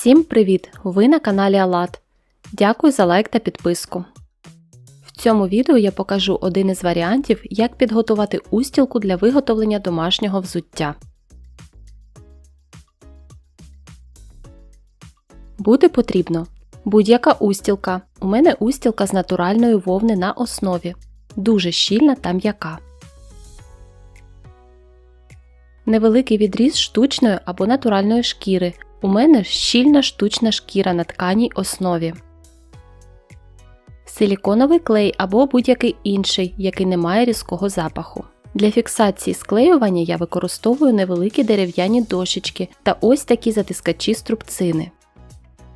Всім привіт! Ви на каналі Алат. Дякую за лайк та підписку. В цьому відео я покажу один із варіантів, як підготувати устілку для виготовлення домашнього взуття. Буде потрібно будь-яка устілка. У мене устілка з натуральної вовни на основі. Дуже щільна та м'яка. Невеликий відріз штучної або натуральної шкіри. У мене щільна штучна шкіра на тканій основі. Силіконовий клей або будь-який інший, який не має різкого запаху. Для фіксації склеювання я використовую невеликі дерев'яні дощечки та ось такі затискачі струбцини.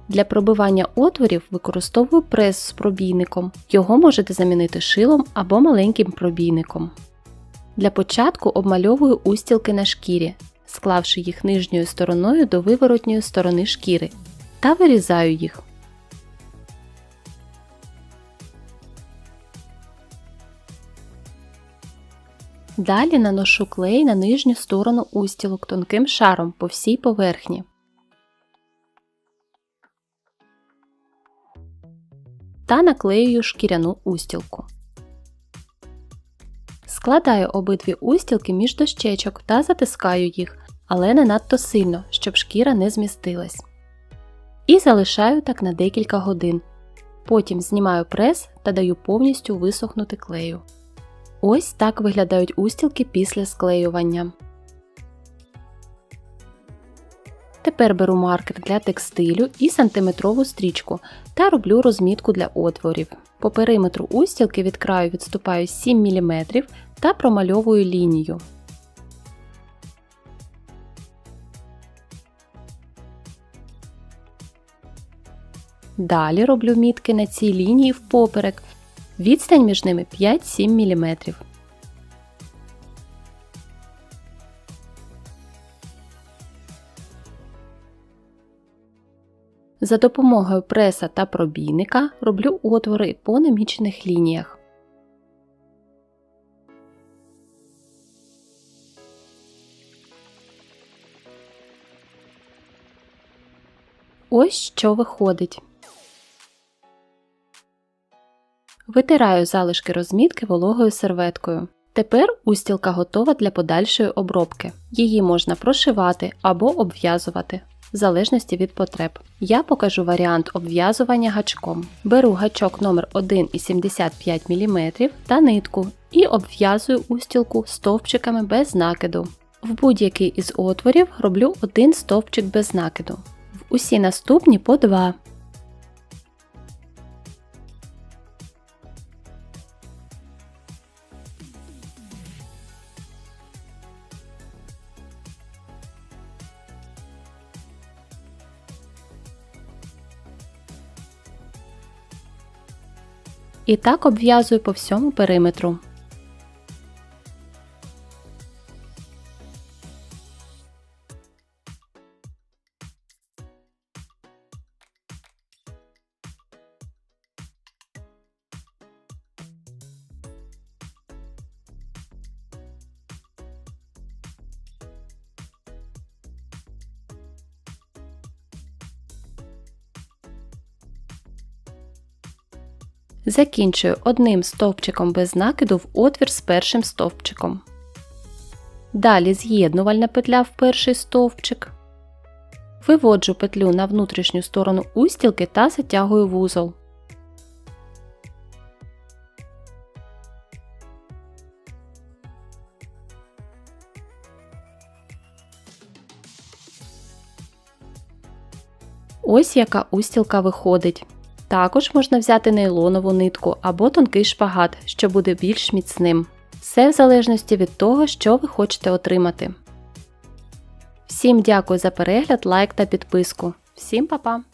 Для пробивання отворів використовую прес з пробійником. Його можете замінити шилом або маленьким пробійником. Для початку обмальовую устілки на шкірі, склавши їх нижньою стороною до виворотньої сторони шкіри та вирізаю їх. Далі наношу клей на нижню сторону устілок тонким шаром по всій поверхні. Та наклеюю шкіряну устілку. Складаю обидві устілки між дощечок та затискаю їх, але не надто сильно, щоб шкіра не змістилась. І залишаю так на декілька годин. Потім знімаю прес та даю повністю висохнути клею. Ось так виглядають устілки після склеювання. Тепер беру маркер для текстилю і сантиметрову стрічку та роблю розмітку для отворів. По периметру устілки від краю відступаю 7 мм та промальовую лінію. Далі роблю мітки на цій лінії впоперек. Відстань між ними 5-7 мм. За допомогою преса та пробійника роблю отвори по намічених лініях. Ось що виходить. Витираю залишки розмітки вологою серветкою. Тепер устілка готова для подальшої обробки. Її можна прошивати або обв'язувати, в залежності від потреб. Я покажу варіант обв'язування гачком. Беру гачок номер 1,75 мм та нитку і обв'язую устілку стовпчиками без накиду. В будь-який із отворів роблю один стовпчик без накиду. В усі наступні по два. І так обв'язую по всьому периметру. Закінчую одним стовпчиком без накиду в отвір з першим стовпчиком. Далі з'єднувальна петля в перший стовпчик. Виводжу петлю на внутрішню сторону устілки та затягую вузол. Ось яка устілка виходить. Також можна взяти нейлонову нитку або тонкий шпагат, що буде більш міцним. Все в залежності від того, що ви хочете отримати. Всім дякую за перегляд, лайк та підписку. Всім па-па!